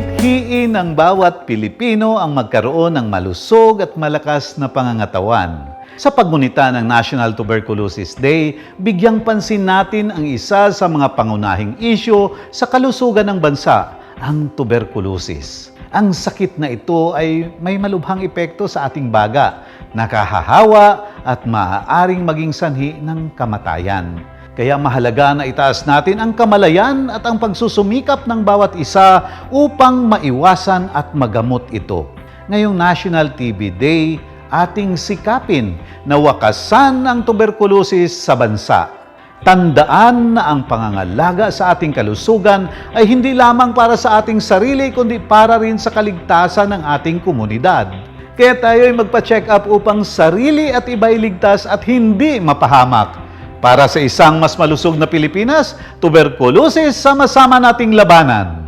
Sanhiin ng bawat Pilipino ang magkaroon ng malusog at malakas na pangangatawan. Sa paggunita ng National Tuberculosis Day, bigyang pansin natin ang isa sa mga pangunahing isyo sa kalusugan ng bansa, ang tuberculosis. Ang sakit na ito ay may malubhang epekto sa ating baga, nakahahawa at maaaring maging sanhi ng kamatayan. Kaya mahalaga na itaas natin ang kamalayan at ang pagsusumikap ng bawat isa upang maiwasan at magamot ito. Ngayong National TB Day, ating sikapin na wakasan ang tuberculosis sa bansa. Tandaan na ang pangangalaga sa ating kalusugan ay hindi lamang para sa ating sarili kundi para rin sa kaligtasan ng ating komunidad. Kaya tayo ay magpa-check up upang sarili at iba'y ligtas at hindi mapahamak. Para sa isang mas malusog na Pilipinas, tuberculosis sama-sama nating labanan.